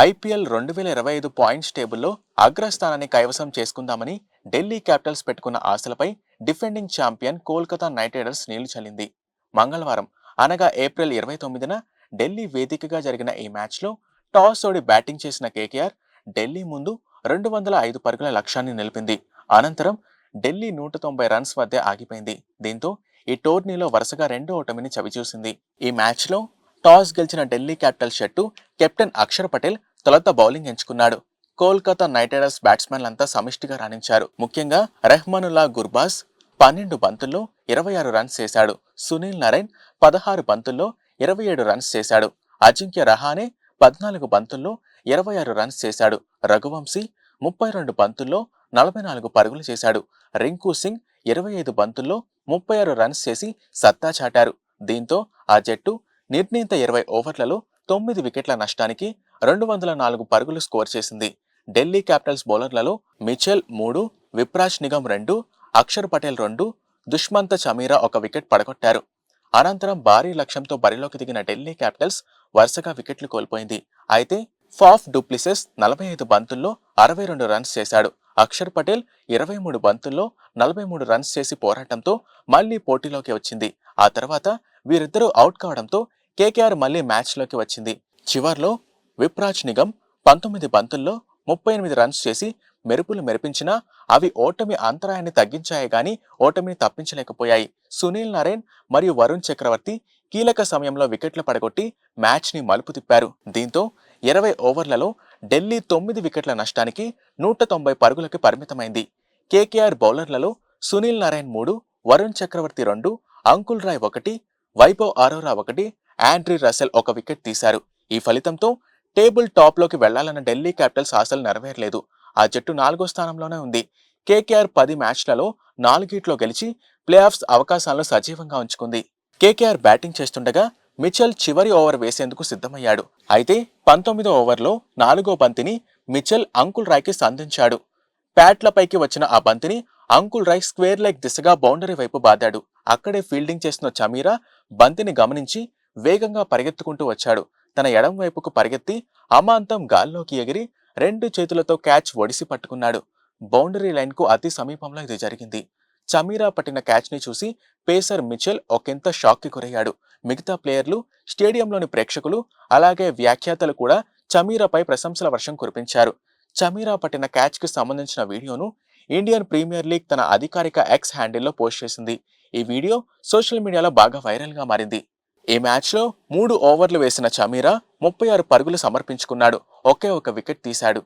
IPL రెండు వేల ఇరవై ఐదు పాయింట్స్ టేబుల్లో అగ్రస్థానాన్ని కైవసం చేసుకుందామని ఢిల్లీ క్యాపిటల్స్ పెట్టుకున్న ఆశలపై defending champion Kolkata Knight Riders నీళ్ళు చల్లింది. మంగళవారం అనగా ఏప్రిల్ ఇరవై తొమ్మిదిన ఢిల్లీ వేదికగా జరిగిన ఈ మ్యాచ్లో టాస్ ఓడి బ్యాటింగ్ చేసిన కేకేఆర్ ఢిల్లీ ముందు రెండు వందల ఐదు పరుగుల లక్ష్యాన్ని నిలిపింది. అనంతరం ఢిల్లీ నూట తొంభై రన్స్ వద్ద ఆగిపోయింది. దీంతో ఈ టోర్నీలో వరుసగా రెండో ఓటమిని చవిచూసింది. ఈ మ్యాచ్లో టాస్ గెలిచిన ఢిల్లీ క్యాపిటల్ షట్టు కెప్టెన్ అక్షర్ పటేల్ తొలుత బౌలింగ్ ఎంచుకున్నాడు. కోల్కతా నైట్ రైడర్స్ బ్యాట్స్మెన్లంతా సమిష్టిగా రాణించారు. ముఖ్యంగా రెహ్మానుల్లా గుర్బాస్ పన్నెండు బంతుల్లో ఇరవై ఆరు రన్స్ చేశాడు. సునీల్ నరైన్ పదహారు బంతుల్లో ఇరవై ఏడు రన్స్ చేశాడు. అజింక్య రహానే పద్నాలుగు బంతుల్లో ఇరవై ఆరు రన్స్ చేశాడు. రఘువంశీ ముప్పై రెండు బంతుల్లో నలభై నాలుగు పరుగులు చేశాడు. రింకు సింగ్ ఇరవై ఐదు బంతుల్లో ముప్పై ఆరు రన్స్ చేసి సత్తా చాటారు. దీంతో ఆ జట్టు నిర్ణీత ఇరవై ఓవర్లలో తొమ్మిది వికెట్ల నష్టానికి రెండు వందల నాలుగు పరుగులు స్కోర్ చేసింది. ఢిల్లీ క్యాపిటల్స్ బౌలర్లలో మిచెల్ మూడు విప్రాజ్ నిగమ్ రెండు అక్షర్ పటేల్ రెండు దుష్మంత చమీరా ఒక వికెట్ పడగొట్టారు. అనంతరం భారీ లక్ష్యంతో బరిలోకి దిగిన ఢిల్లీ క్యాపిటల్స్ వరుసగా వికెట్లు కోల్పోయింది. అయితే ఫాఫ్ డూప్లిసెస్ నలభై ఐదు బంతుల్లో అరవై రెండు రన్స్ చేశాడు. అక్షర్ పటేల్ ఇరవై మూడు బంతుల్లో నలభై మూడు రన్స్ చేసి పోరాటంతో మళ్ళీ పోటీలోకి వచ్చింది. ఆ తర్వాత వీరిద్దరూ అవుట్ కావడంతో కేకేఆర్ మళ్ళీ మ్యాచ్లోకి వచ్చింది. చివర్లో విప్రాజ్ నిగమ్ పంతొమ్మిది బంతుల్లో ముప్పై ఎనిమిది రన్స్ చేసి మెరుపులు మెరిపించినా అవి ఓటమి అంతరాయాన్ని తగ్గించాయి గాని ఓటమిని తప్పించలేకపోయాయి. సునీల్ నరేన్ మరియు వరుణ్ చక్రవర్తి కీలక సమయంలో వికెట్లు పడగొట్టి మ్యాచ్ని మలుపు తిప్పారు. దీంతో ఇరవై ఓవర్లలో ఢిల్లీ తొమ్మిది వికెట్ల నష్టానికి నూట తొంభై పరుగులకు పరిమితమైంది. కేకేఆర్ బౌలర్లలో సునీల్ నారాయణ్ మూడు వరుణ్ చక్రవర్తి రెండు అంకుల్ రాయ్ ఒకటి వైభవ్ ఆరోరా ఒకటి ఆండ్రీ రసెల్ ఒక వికెట్ తీశారు. ఈ ఫలితంతో టేబుల్ టాప్లోకి వెళ్ళాలన్న ఢిల్లీ క్యాపిటల్స్ ఆశలు నెరవేరలేదు. ఆ జట్టు నాలుగో స్థానంలోనే ఉంది. కేకేఆర్ పది మ్యాచ్లలో నాలుగిట్లో గెలిచి ప్లే ఆఫ్స్ అవకాశాలను సజీవంగా ఉంచుకుంది. కేకేఆర్ బ్యాటింగ్ చేస్తుండగా మిచెల్ చివరి ఓవర్ వేసేందుకు సిద్ధమయ్యాడు. అయితే పంతొమ్మిదో ఓవర్లో నాలుగో బంతిని మిచెల్ అంకుల్ రాయ్కి సంధించాడు. ప్యాట్లపైకి వచ్చిన ఆ బంతిని అంకుల్ రాయ్ స్క్వేర్ లెగ్ దిశగా బౌండరీ వైపు బాదాడు. అక్కడే ఫీల్డింగ్ చేసిన చమీరా బంతిని గమనించి వేగంగా పరిగెత్తుకుంటూ వచ్చాడు. తన ఎడం వైపుకు పరిగెత్తి అమాంతం గాల్లోకి ఎగిరి రెండు చేతులతో క్యాచ్ ఒడిసి పట్టుకున్నాడు. బౌండరీ లైన్కు అతి సమీపంలో ఇది జరిగింది. చమీరా పట్టిన క్యాచ్ని చూసి పేసర్ మిచెల్ ఒకంత షాక్కి గురయ్యాడు. మిగతా ప్లేయర్లు స్టేడియంలోని ప్రేక్షకులు అలాగే వ్యాఖ్యాతలు కూడా చమీరాపై ప్రశంసల వర్షం కురిపించారు. చమీరా పట్టిన క్యాచ్కి సంబంధించిన వీడియోను ఇండియన్ ప్రీమియర్ లీగ్ తన అధికారిక ఎక్స్ హ్యాండిల్లో పోస్ట్ చేసింది. ఈ వీడియో సోషల్ మీడియాలో బాగా వైరల్గా మారింది. ఈ మ్యాచ్లో మూడు ఓవర్లు వేసిన చమీరా ముప్పై ఆరు పరుగులు సమర్పించుకున్నాడు. ఒకే ఒక వికెట్ తీశాడు.